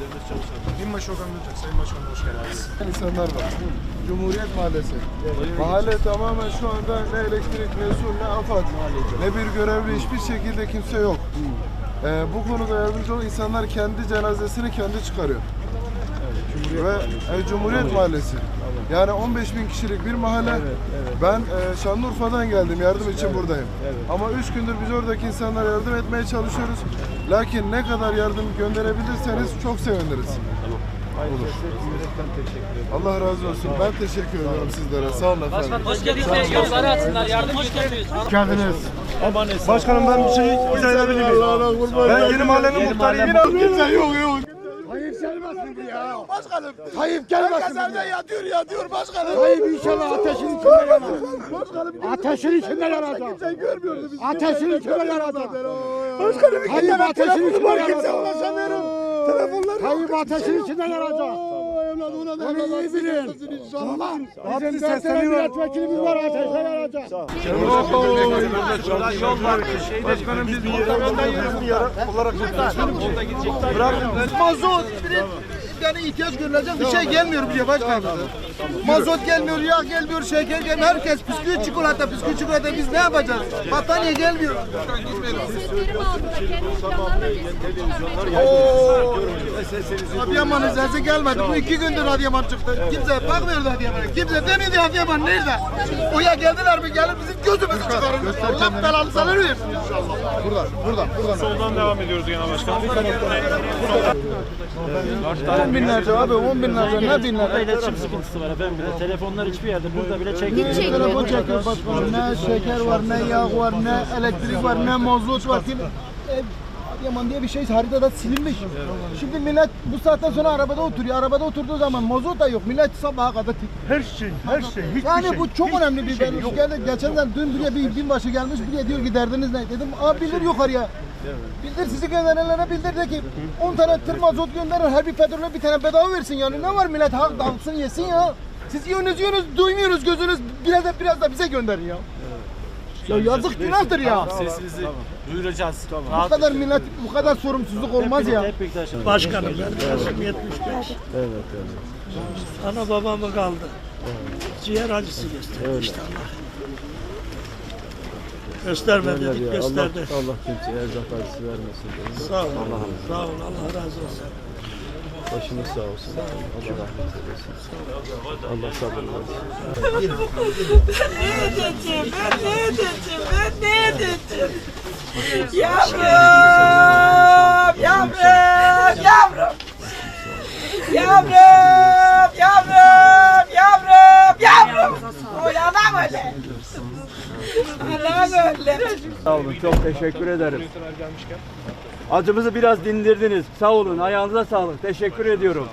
devlet çalışanları. Binbaşı Okan Gülcek, Sayın Başkanım hoş geldiniz. insanlar var. Cumhuriyet Mahallesi. Mahalle tamamen şu anda ne elektrik, ne su, ne afat, ne bir görevli hiçbir şekilde kimse yok. Ee, bu konuda yardımcı olan insanlar kendi cenazesini kendi çıkarıyor. Ve e, Cumhuriyet Mahallesi. Yani 15 bin kişilik bir mahalle. Ben e, Şanlıurfa'dan geldim, yardım için buradayım. Ama 3 gündür biz oradaki insanlara yardım etmeye çalışıyoruz. Lakin ne kadar yardım gönderebilirseniz çok seviniriz. Allah razı olsun. Ben teşekkür ediyorum sizlere. Sağ olun efendim. Hoş geldiniz. Yolları açsınlar. Yardım hoş geldiniz. geldiniz. Başkanım ben bir şey izah edebilir miyim? Ben yeni mahallenin muhtarıyım. Kimse yok yok. Gelmesin bu ya. Başkanım. Tayyip gelmesin bu ya. yatıyor yatıyor başkanım. Tayyip inşallah ateşin içinde yanar. Başkanım. Ateşin içinde yanacak. Kimse görmüyordu bizi. Ateşin içinde yanacak. Başkanım iki Tayyip tane ateşin telefonum içinde var yanacak. kimse ulaşamıyorum. Telefonlar Tayyip ateşin içinde yanacak. Evladı ona da Onu iyi bilin. inşallah. Bizim dört tane milletvekilimiz var ateşte yanacak. Yol var. Başkanım biz yeni yara olarak Mazot yani ihtiyaç görülecek bir şey gelmiyor bize başkanım. Mazot gelmiyor, yağ gelmiyor, şeker gelmiyor. Herkes bisküvi çikolata, bisküvi çikolata biz ne yapacağız? Battaniye gelmiyor. Oo. Adıyaman izlesi gelmedi. Bu iki gündür Adıyaman çıktı. Kimse bakmıyordu Adıyaman'a. Kimse demedi Adıyaman nerede? Oya geldiler mi? Gelip bizim gözümüzü çıkarın. Allah belanı sana versin inşallah. Buradan, buradan, buradan. Soldan devam ediyoruz Genel Başkanım. 10 binlerce abi, 10 binlerce, ne binlerce? İletişim sıkıntısı var efendim. Bir de telefonlar hiçbir yerde. Burada bile çekmiyor. Telefon çekiyor başkanım. Ne şeker var, ne yağ var, ne elektrik var, ne mazot var. Adıyaman diye bir şey haritada silinmiş. Şimdi millet bu saatten sonra arabada oturuyor. Arabada oturduğu zaman mazot da yok. Millet sabaha kadar Her şey, her şey. Hiçbir yani bu çok önemli bir şey. Geldi, geçen sene dün buraya bir binbaşı gelmiş buraya diyor ki derdiniz ne? Dedim abi bildir yukarıya. Bildir sizi gönderenlere bildir de ki 10 tane tır mazot gönderir her bir petrole bir tane bedava versin yani ne var millet halk dağılsın yesin ya. Siz yiyorsunuz yiyorsunuz duymuyoruz gözünüz biraz da biraz da bize gönderin ya. Ya yazık günahtır ya. Sesinizi duyuracağız. Bu kadar millet bu kadar sorumsuzluk olmaz ya. Hep Bektaş. Başkanım ben yaşım 75. Evet, evet. Ana babamı kaldı. Ciğer acısı gösterdi işte Allah. Gösterme dedik gösterdi. Allah kimseye erzak acısı vermesin. Sağ ol. Sağ ol Allah razı olsun. Başınız sağ olsun. Allah rahmet eylesin. Allah sabır versin. Ne edeceğim? Ben ne edeceğim? Ben ne edeceğim? Yavrum! Yavrum! Yavrum! Yavrum! Yavrum! Yavrum! Yavrum! Oy anam öyle. Anam öyle. Sağ olun, çok teşekkür ederim. Acımızı biraz dindirdiniz. Sağ olun, ayağınıza sağlık. Teşekkür ediyorum.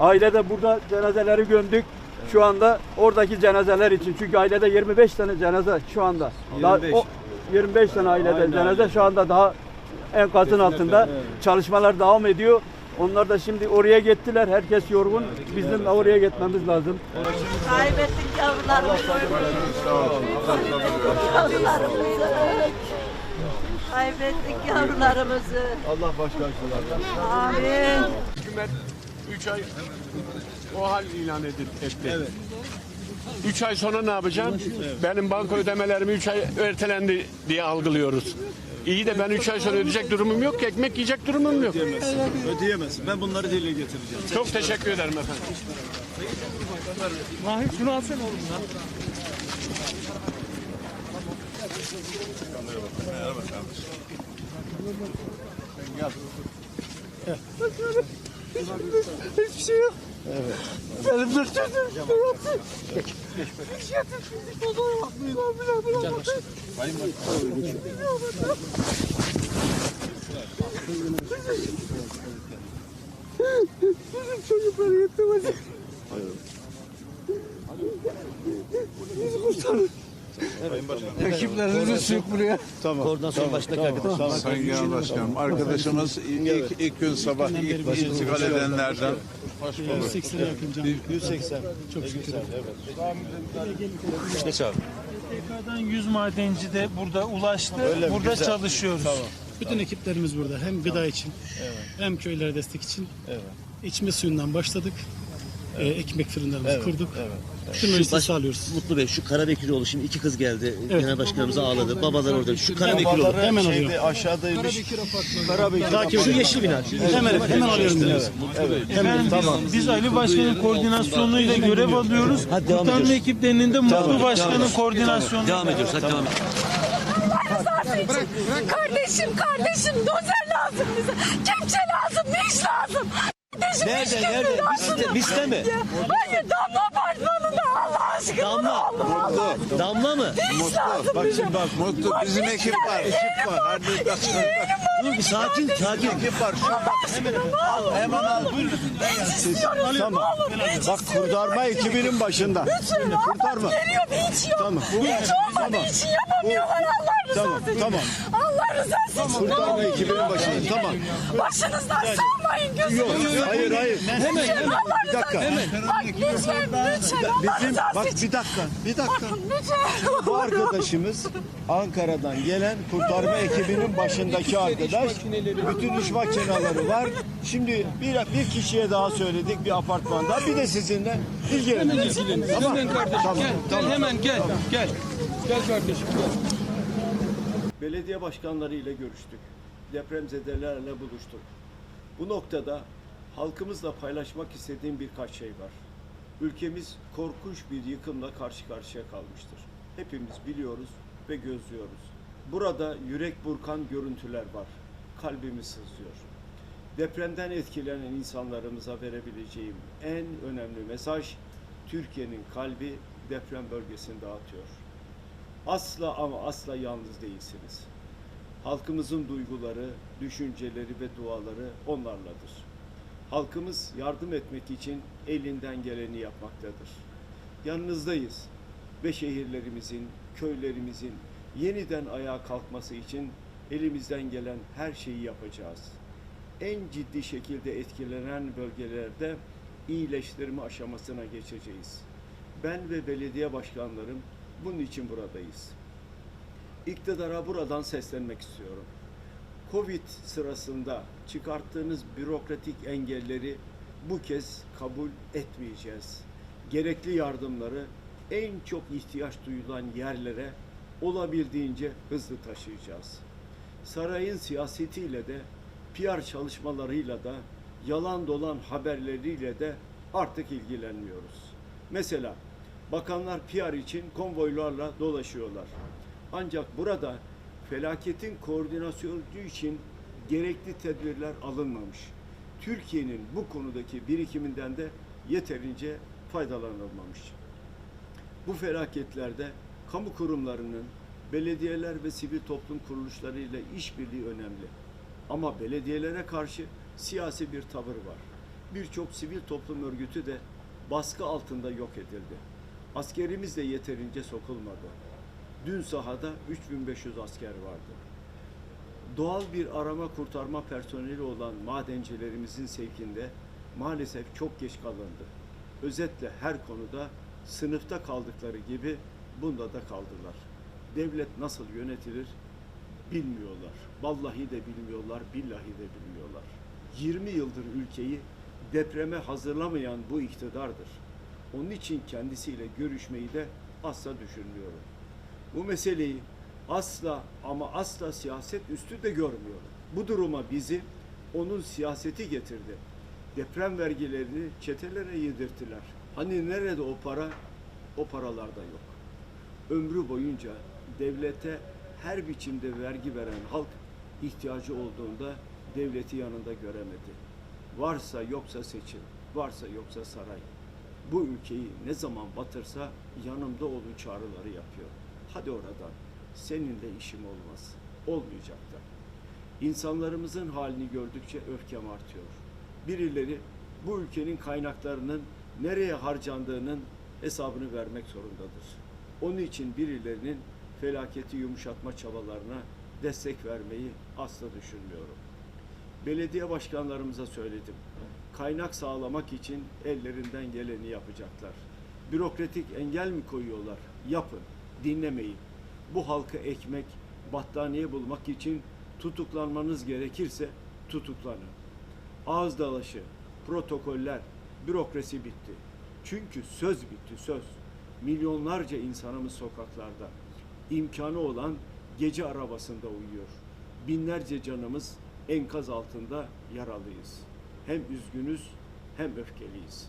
Ailede burada cenazeleri gömdük. Şu anda oradaki cenazeler için. Çünkü ailede 25 tane cenaze şu anda. Daha, o, 25 tane ailede cenaze şu anda daha enkazın altında. Çalışmalar devam ediyor. Onlar da şimdi oraya gittiler. Herkes yorgun. Bizim de oraya gitmemiz lazım. Kaybettik yavrularımızı. Yavrularımızı. Kaybettik yavrularımızı. Allah başkan Amin. Hükümet 3 ay o hal ilan edip etti. Evet. 3 ay sonra ne yapacağım? Benim banka ödemelerimi 3 ay ertelendi diye algılıyoruz. İyi de ben 3 ay sonra ödeyecek durumum yok ki ekmek yiyecek durumum yok. Ödeyemezsin. Ben bunları dile getireceğim. Çok teşekkür ederim efendim. Mahir şunu alsana oğlum lan. Merhaba kardeşim. Gel. Hiçbir şey yok. Evet. Benim de çözüm. Bir şey yaptık. Fotoğraf atmayın. Bir daha bir daha. Bayım bak. Bizim çocukları yetmez. Bizi kurtarın. Koordinasyon başındaki arkadaşım. Sayın Genel Başkanım, arkadaşımız ilk, ilk gün sabah ilk intikal edenlerden. 180 yakın can. 180. Çok güzel. Evet. Abi. TK'dan 100 madenci de burada ulaştı. Öyle burada Güzel. çalışıyoruz. Tamam. Bütün ekiplerimiz burada. Hem gıda için, hem köylere destek için. İçme suyundan başladık. Ee, ekmek fırınlarımızı kurduk. Bütün lojistik sağlıyoruz. Mutlu Bey şu Karabekiroğlu şimdi iki kız geldi. Evet. Genel başkanımıza ağladı. Babalar orada. Şu Karabekiroğlu. Hemen alıyorum. aşağıdaymış. Şu yeşil bina. Hemen, hemen alıyorum. Evet. Efendim, biz Ali Başkan'ın koordinasyonuyla görev alıyoruz. Hadi devam Kurtarma ediyoruz. ekiplerinin de Mutlu Başkan'ın koordinasyonu. Devam ediyoruz. Hadi devam ediyoruz. Kardeşim kardeşim dozer lazım bize. Kepçe lazım, ne iş lazım? Kardeşim Nerede, nerede? Bizde- bizde mi? Ya, Hayır Damla Apartmanı'nda Allah aşkına. Damla. Allah Allah. Damla mı? Lazım Bak şimdi bak Mutlu bizim ekip var. Ekip var. Hadi bak. bak. Dur bir sakin sakin. Ekip var. Şu bak. Hemen al. Al. Ne istiyoruz? Tamam. Bak kurtarma ekibinin başında. Kurtarma. Geliyor bir hiç yok. Tamam. Hiç olmadığı için yapamıyorlar Allah rızası Tamam, için. tamam. Allah rızası için. Kurtarma ekibinin başında, tamam. Başınızdan sağmayın gözünüzü. Yok, hayır, hayır. Hemen, hemen. Bir dakika. Bak lütfen, lütfen. Bizim, bak bir dakika, bir dakika. Bakın lütfen. Bu arkadaşımız Ankara'dan gelen kurtarma ekibinin başındaki arkadaş. Bütün iş makineleri var. Şimdi bir, bir kişiye daha söyledik bir apartmanda. Bir de sizinle ilgileneceğiz. Tamam. Tamam. Tamam. Hemen gel, gel. Gel kardeşim. Belediye başkanlarıyla görüştük. Depremzedelerle buluştuk. Bu noktada halkımızla paylaşmak istediğim birkaç şey var. Ülkemiz korkunç bir yıkımla karşı karşıya kalmıştır. Hepimiz biliyoruz ve gözlüyoruz. Burada yürek burkan görüntüler var. Kalbimiz sızlıyor. Depremden etkilenen insanlarımıza verebileceğim en önemli mesaj Türkiye'nin kalbi deprem bölgesinde atıyor. Asla ama asla yalnız değilsiniz. Halkımızın duyguları, düşünceleri ve duaları onlarladır. Halkımız yardım etmek için elinden geleni yapmaktadır. Yanınızdayız ve şehirlerimizin, köylerimizin yeniden ayağa kalkması için elimizden gelen her şeyi yapacağız. En ciddi şekilde etkilenen bölgelerde iyileştirme aşamasına geçeceğiz. Ben ve belediye başkanlarım bunun için buradayız. İktidara buradan seslenmek istiyorum. Covid sırasında çıkarttığınız bürokratik engelleri bu kez kabul etmeyeceğiz. Gerekli yardımları en çok ihtiyaç duyulan yerlere olabildiğince hızlı taşıyacağız. Sarayın siyasetiyle de PR çalışmalarıyla da yalan dolan haberleriyle de artık ilgilenmiyoruz. Mesela bakanlar PR için konvoylarla dolaşıyorlar. Ancak burada felaketin koordinasyonu için gerekli tedbirler alınmamış. Türkiye'nin bu konudaki birikiminden de yeterince faydalanılmamış. Bu felaketlerde kamu kurumlarının, belediyeler ve sivil toplum kuruluşlarıyla işbirliği önemli. Ama belediyelere karşı siyasi bir tavır var. Birçok sivil toplum örgütü de baskı altında yok edildi. Askerimiz de yeterince sokulmadı. Dün sahada 3500 asker vardı. Doğal bir arama kurtarma personeli olan madencilerimizin sevkinde maalesef çok geç kalındı. Özetle her konuda sınıfta kaldıkları gibi bunda da kaldılar. Devlet nasıl yönetilir bilmiyorlar. Vallahi de bilmiyorlar, billahi de bilmiyorlar. 20 yıldır ülkeyi depreme hazırlamayan bu iktidardır. Onun için kendisiyle görüşmeyi de asla düşünmüyorum. Bu meseleyi asla ama asla siyaset üstü de görmüyorum. Bu duruma bizi onun siyaseti getirdi. Deprem vergilerini çetelere yedirttiler. Hani nerede o para? O paralarda yok. Ömrü boyunca devlete her biçimde vergi veren halk ihtiyacı olduğunda devleti yanında göremedi. Varsa yoksa seçim, varsa yoksa saray. Bu ülkeyi ne zaman batırsa yanımda olun çağrıları yapıyor. Hadi oradan. Seninle işim olmaz. Olmayacak da. İnsanlarımızın halini gördükçe öfkem artıyor. Birileri bu ülkenin kaynaklarının nereye harcandığının hesabını vermek zorundadır. Onun için birilerinin felaketi yumuşatma çabalarına destek vermeyi asla düşünmüyorum. Belediye başkanlarımıza söyledim. Kaynak sağlamak için ellerinden geleni yapacaklar. Bürokratik engel mi koyuyorlar? Yapın, dinlemeyin. Bu halka ekmek, battaniye bulmak için Tutuklanmanız gerekirse tutuklanın. Ağız dalaşı, protokoller, bürokrasi bitti. Çünkü söz bitti, söz. Milyonlarca insanımız sokaklarda. İmkanı olan gece arabasında uyuyor. Binlerce canımız enkaz altında yaralıyız. Hem üzgünüz hem öfkeliyiz.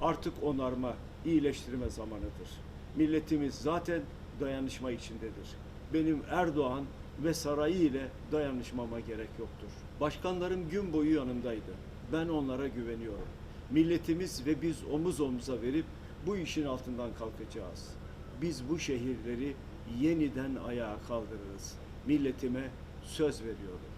Artık onarma, iyileştirme zamanıdır. Milletimiz zaten dayanışma içindedir. Benim Erdoğan ve sarayı ile dayanışmama gerek yoktur. Başkanlarım gün boyu yanımdaydı. Ben onlara güveniyorum. Milletimiz ve biz omuz omuza verip bu işin altından kalkacağız. Biz bu şehirleri yeniden ayağa kaldırırız. Milletime söz veriyorum.